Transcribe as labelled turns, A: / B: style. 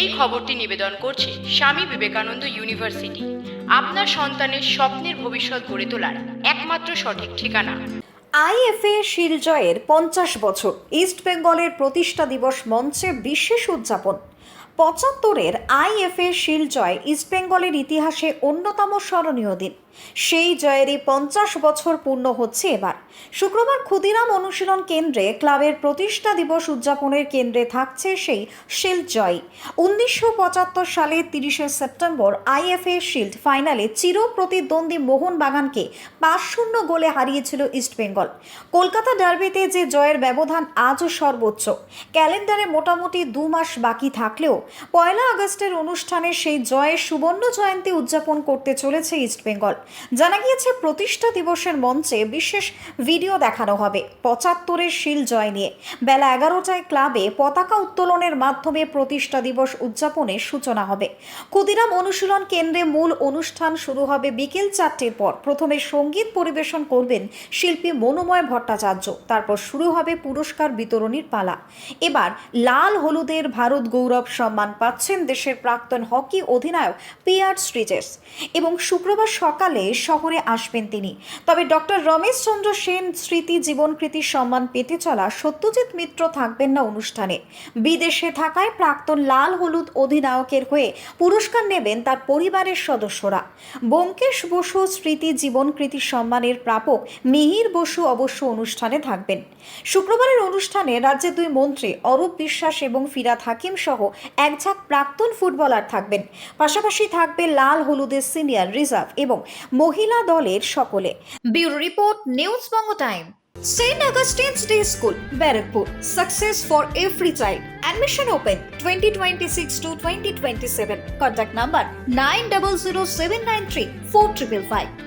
A: এই খবরটি নিবেদন করছে স্বামী বিবেকানন্দ ইউনিভার্সিটি। আপনার সন্তানের স্বপ্নের ভবিষ্যৎ গড়ে তোলার একমাত্র সঠিক ঠিকানা।
B: আইএফএ শিলজয়ের পঞ্চাশ বছর ইস্ট বেঙ্গলের প্রতিষ্ঠা দিবস মঞ্চে বিশেষ উদযাপন। পঁচাত্তরের আইএফএ শিলজয় ইস্ট বেঙ্গলের ইতিহাসে অন্যতম স্মরণীয় দিন। সেই জয়েরই পঞ্চাশ বছর পূর্ণ হচ্ছে এবার। শুক্রবার ক্ষুদিরাম অনুশীলন কেন্দ্রে ক্লাবের প্রতিষ্ঠা দিবস উদযাপনের কেন্দ্রে থাকছে সেই শিল্ড জয়। উনিশশো পঁচাত্তর সালে তিরিশে সেপ্টেম্বর আইএফএ শিল্ড ফাইনালে চির প্রতিদ্বন্দ্বী মোহনবাগানকে পাঁচ শূন্য গোলে হারিয়েছিল ইস্টবেঙ্গল কলকাতা ডার্বিতে যে জয়ের ব্যবধান আজও সর্বোচ্চ। ক্যালেন্ডারে মোটামুটি দু মাস বাকি থাকলেও পয়লা আগস্টের অনুষ্ঠানে সেই জয়ের সুবর্ণ জয়ন্তী উদযাপন করতে চলেছে ইস্টবেঙ্গল জানা গিয়েছে, প্রতিষ্ঠা দিবসের মঞ্চে বিশেষ ভিডিও দেখানো হবে পঁচাত্তরের শিল জয় নিয়ে। বেলা এগারোটায় ক্লাবে পতাকা উত্তোলনের মাধ্যমে প্রতিষ্ঠা দিবস উদযাপনের সূচনা হবে। ক্ষুদিরাম অনুশীলন কেন্দ্রে মূল অনুষ্ঠান শুরু হবে বিকেল চারটের পর। প্রথমে সংগীত পরিবেশন করবেন শিল্পী মনোময় ভট্টাচার্য। তারপর শুরু হবে পুরস্কার বিতরণীর পালা। এবার লাল হলুদের ভারত গৌরব সম্মান পাচ্ছেন দেশের প্রাক্তন হকি অধিনায়ক পিয়ার স্ট্রিজেস এবং শুক্রবার সকালে শহরে আসবেন তিনি। তবে ডক্টর রমেশ চন্দ্র সেন স্মৃতি জীবনকৃতি সম্মান পেতে চলা সত্যজিৎ মিত্র থাকবেন না অনুষ্ঠানে। বিদেশে থাকায় প্রাক্তন লাল হলুদ অধিনায়কের হয়ে পুরস্কার নেবেন তার পরিবারের সদস্যরা। ব্যোমকেশ বসু স্মৃতি জীবনকৃতি সম্মানের প্রাপক মিহির বসু অবশ্য অনুষ্ঠানে থাকবেন। শুক্রবারের অনুষ্ঠানে রাজ্যের দুই মন্ত্রী অরূপ বিশ্বাস এবং ফিরাদ হাকিম সহ একঝাঁক প্রাক্তন ফুটবলার থাকবেন। পাশাপাশি থাকবে লাল হলুদের সিনিয়র রিজার্ভ এবং মহিলা দলের সকলে bureau report news Banga time St. Augustine's Day School, Barrackpur. Success for every child. Admission open 2026 to 2027. Contact number 900793 4555.